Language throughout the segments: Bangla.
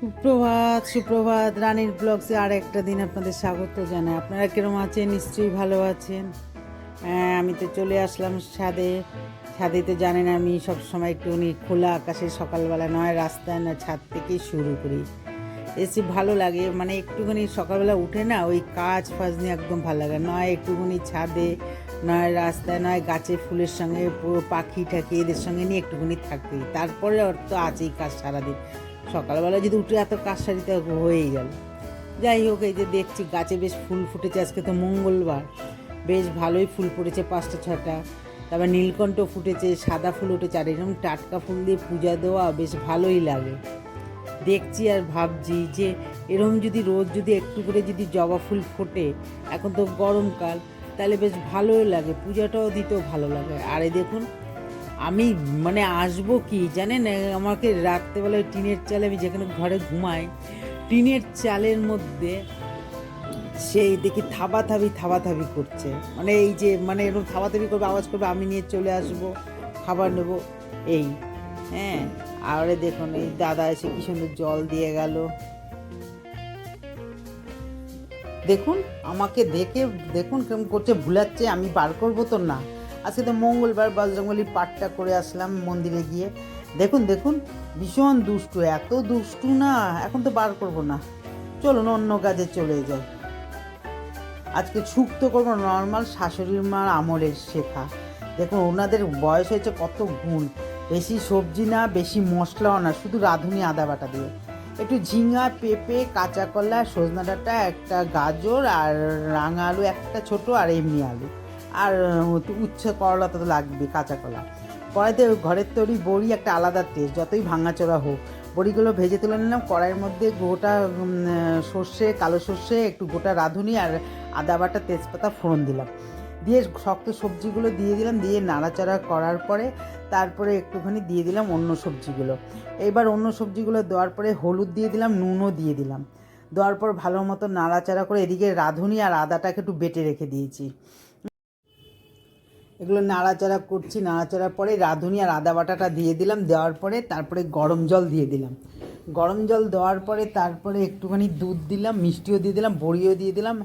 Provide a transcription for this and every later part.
সুপ্রভাত সুপ্রভাত, রানীর ব্লগসে আর একটা দিন আপনাদের স্বাগত জানাই। আপনারা কিরম আছেন? নিশ্চয়ই ভালো আছেন। হ্যাঁ আমি তো চলে আসলাম ছাদে ছাদে তো জানেন আমি সব সময় একটুখানি খোলা আকাশে সকালবেলা নয় রাস্তায় না ছাদ থেকেই শুরু করি। এসে ভালো লাগে মানে একটুখানি সকালবেলা উঠে না ওই কাজ ফাজ নিয়ে একদম ভালো লাগে। নয় একটুখানি ছাদে, নয় রাস্তায় নয় গাছে ফুলের সঙ্গে পুরো পাখি ঠাকি এদের সঙ্গে নিয়ে একটুখানি থাকতে তারপরে ওর তো আছেই কাজ সারাদিন। সকালবেলা যদি উঠে এত কাজ সারিতে হয়েই গেল। যাই হোক, এই যে দেখছি গাছে বেশ ফুল ফুটেছে, আজকে তো মঙ্গলবার। বেশ ভালোই ফুল ফুটেছে পাঁচটা ছটা তারপর নীলকণ্ঠ ফুটেছে, সাদা ফুল উঠেছে, আর এরকম টাটকা ফুল দিয়ে পূজা দেওয়া বেশ ভালোই লাগে। দেখছি আর ভাবছি যে, এরকম যদি রোজ যদি একটু করে যদি জবা ফুল ফোটে, এখন তো গরমকাল, তাহলে বেশ ভালোই লাগে, পূজাটাও দিতেও ভালো লাগে। আর এই দেখুন আমি মানে আসব কি জানেন? আমাকে রাত্রেবেলায় টিনের চালে আমি যেখানে ঘরে ঘুমাই, টিনের চালের মধ্যে সেই দেখি থাবাথাবি থাবাথাবি করছে। মানে এই যে মানে এরকম থাবাথাবি করবে, আওয়াজ করবে, আমি নিয়ে চলে আসব, খাবার নেব, এই হ্যাঁ? আরে দেখুন, এই দাদা এসে কি সুন্দর জল দিয়ে গেল। দেখুন, আমাকে দেখে, দেখুন কেমন করছে, ভুলাচ্ছে, আমি বার করব তো না। আজকে তো মঙ্গলবার বজরঙ্গলির পাঠটা করে আসলাম মন্দিরে গিয়ে। দেখুন দেখুন, ভীষণ দুষ্টু, এত দুষ্টু না, এখন তো বার করব না। চলুন, অন্য কাজে চলে যাই। আজকে শুক্তো করব নর্মাল শাশুড়ির মার আমলের শেখা। দেখুন, ওনাদের বয়স হয়েছে কত গুণ। বেশি সবজি না, বেশি মশলাও না, শুধু রাঁধুনি আদা বাটা দিয়ে। একটু ঝিঙা, পেঁপে, কাঁচা কলা, সজনা ডাঁটা, একটা গাজর আর রাঙা আলু, একটা ছোট আর এমনি আলু। আর উচ্ছে করলা তো লাগবে, কাঁচা কলা কড়াইতে ঘরের তৈরি বড়ি একটা আলাদা টেস্ট যতই ভাঙাচোরা হোক। বড়িগুলো ভেজে তুলে নিলাম, কড়াইয়ের মধ্যে গোটা সর্ষে, কালো সর্ষে, একটু গোটা রাঁধুনি আর আদা বাটা তেজপাতা ফোড়ন দিলাম। দিয়ে শক্ত সবজিগুলো দিয়ে দিলাম, দিয়ে নাড়াচাড়া করার পরে তারপরে একটুখানি দিয়ে দিলাম অন্য সবজিগুলো। এবার অন্য সবজিগুলো দেওয়ার পরে হলুদ দিয়ে দিলাম, নুনও দিয়ে দিলাম। দেওয়ার পর ভালো মতো নাড়াচাড়া করে এদিকে রাঁধুনি আর আদাটাকে একটু বেটে রেখে দিয়েছি। এগুলো নাড়াচাড়া করছি, নাড়াচাড়ার পরে রাঁধুনি আর আদা বাটাটা দিয়ে দিলাম, দেওয়ার পরে তারপরে গরম জল দিয়ে দিলাম। গরম জল দেওয়ার পরে তারপরে একটুখানি দুধ দিলাম, মিষ্টিও দিয়ে দিলাম, বড়িও দিয়ে দিলাম,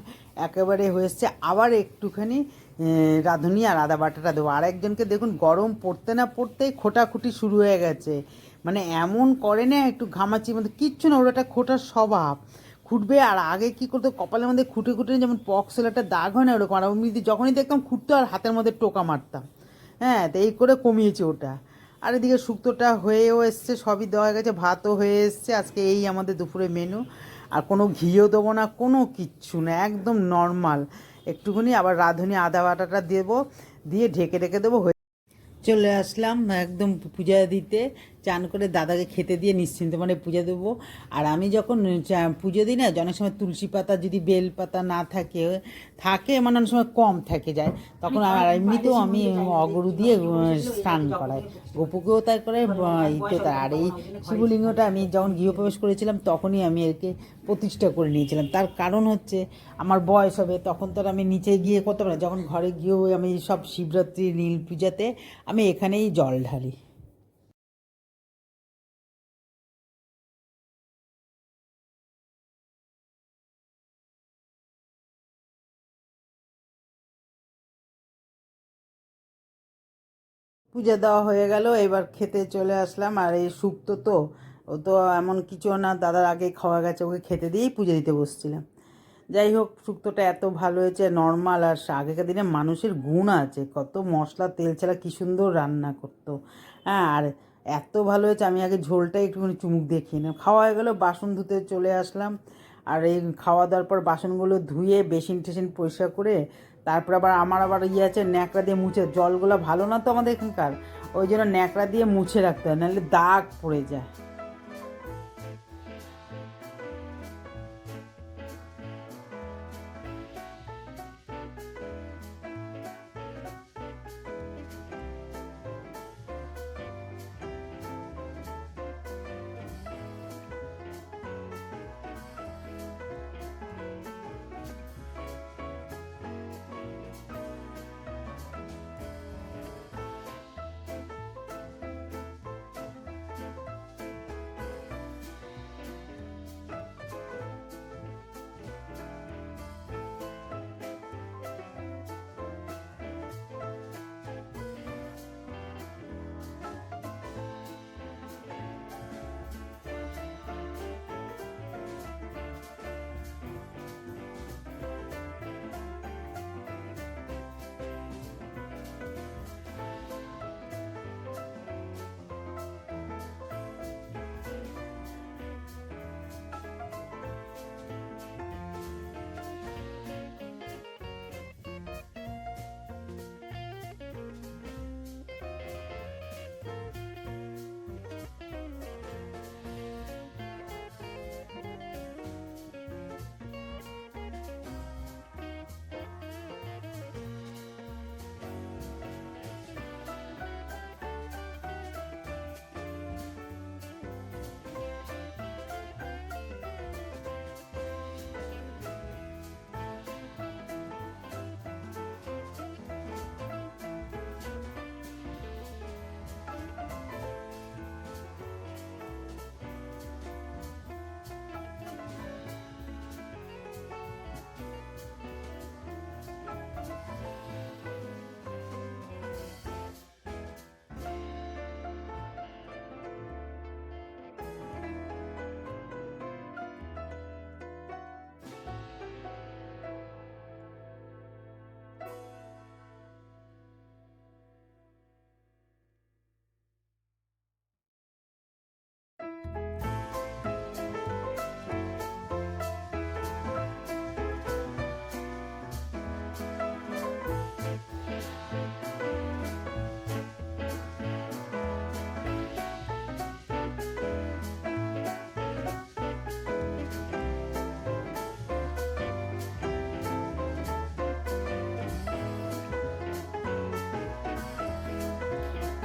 একেবারে হয়েছে আবার একটুখানি রাঁধুনি আর আদা বাটাটা দেবো। আর একজনকে দেখুন, গরম পড়তে না পড়তেই খোটাখুটি শুরু হয়ে গেছে। মানে এমন করে না, একটু ঘামাচির মধ্যে কিচ্ছু না, ওর একটা খোটার স্বভাব। খুঁটবে আর আগে কি করতো, কপালের মধ্যে খুঁটে খুঁটে যেমন পক্স একটা দাগ হয় না ওরকম, আর যদি যখনই দেখতাম খুঁটতো আর হাতের মধ্যে টোকা মারতাম। হ্যাঁ তো এই করে কমিয়েছে ওটা। আর এদিকে শুক্তোটা হয়েও এসছে, সবই দেওয়া গেছে, ভাতও হয়ে এসছে, আজকে এই আমাদের দুপুরে মেনু আর কোনো ঘিও দেবো না, কোনো কিচ্ছু না, একদম নর্মাল একটুখানি আবার রাঁধুনি আদা বাটাটা দেবো, দিয়ে ঢেকে ঢেকে দেবো, হয়ে চলে আসলাম একদম পূজা দিতে। চান করে দাদাকে খেতে দিয়ে নিশ্চিন্ত মানে পূজা দেবো। আর আমি যখন পুজো দিই না অনেক সময় তুলসী পাতা যদি বেল পাতা না থাকে থাকে মানে অনেক সময় কম থেকে যায় তখন আর এমনিতেও আমি অগরু দিয়ে স্নান করাই। গোপুকেও তাই করে ইতে তার। আর এই শিবলিঙ্গটা আমি যখন গৃহপ্রবেশ করেছিলাম তখনই আমি একে প্রতিষ্ঠা করে নিয়েছিলাম। তার কারণ হচ্ছে আমার বয়স হবে তখন তো আমি নিচে গিয়ে করতে পারি। যখন ঘরে গিয়েও আমি সব শিবরাত্রি নীল পূজাতে আমি এখানেই জল ঢালি। পূজা দেওয়া হয়ে গেল, এবার খেতে চলে আসলাম। আর এই শুক্তো তো ও তো এমন কিছু না, দাদার আগে খাওয়া গেছে, ওকে খেতে দিয়েই পুজো দিতে বসছিলাম। যাই হোক শুক্তোটা এত ভালো হয়েছে, নর্মাল আর আগেকার দিনে মানুষের গুণ আছে, কত মশলা, তেল ছাড়া কী সুন্দর রান্না করতো। হ্যাঁ আর এত ভালো হয়েছে, আমি আগে ঝোলটাই একটুখানি চুমুক দেখিয়ে নিলাম। খাওয়া হয়ে গেলো, বাসন ধুতে চলে আসলাম। আর এই খাওয়া দাওয়ার পর বাসনগুলো ধুয়ে বেসিন টেসিন পরিষ্কার করে তারপর আবার আমার আবার ইয়ে আছে, ন্যাকড়া দিয়ে মুছে, জলগুলো ভালো না তো আমাদের এখানকার? ওই জন্য ন্যাকড়া দিয়ে মুছে রাখতে হয়, নাহলে দাগ পড়ে যায়।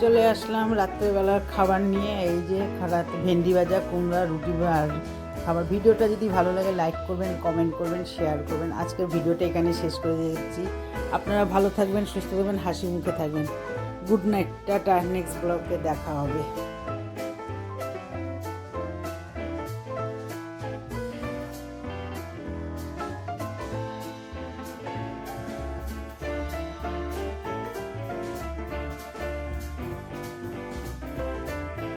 চলে আসলাম রাত্রেবেলার খাবার নিয়ে, এই যে রাত ভেন্ডি ভাজা, কুমড়া, রুটি আর খাবার। ভিডিওটা যদি ভালো লাগে লাইক করবেন কমেন্ট করবেন শেয়ার করবেন। আজকের ভিডিওটা এখানে শেষ করে দিচ্ছি। আপনারা ভালো থাকবেন, সুস্থ থাকবেন, হাসি মুখে থাকবেন। গুড নাইট টাটা নেক্সট ব্লগে দেখা হবে।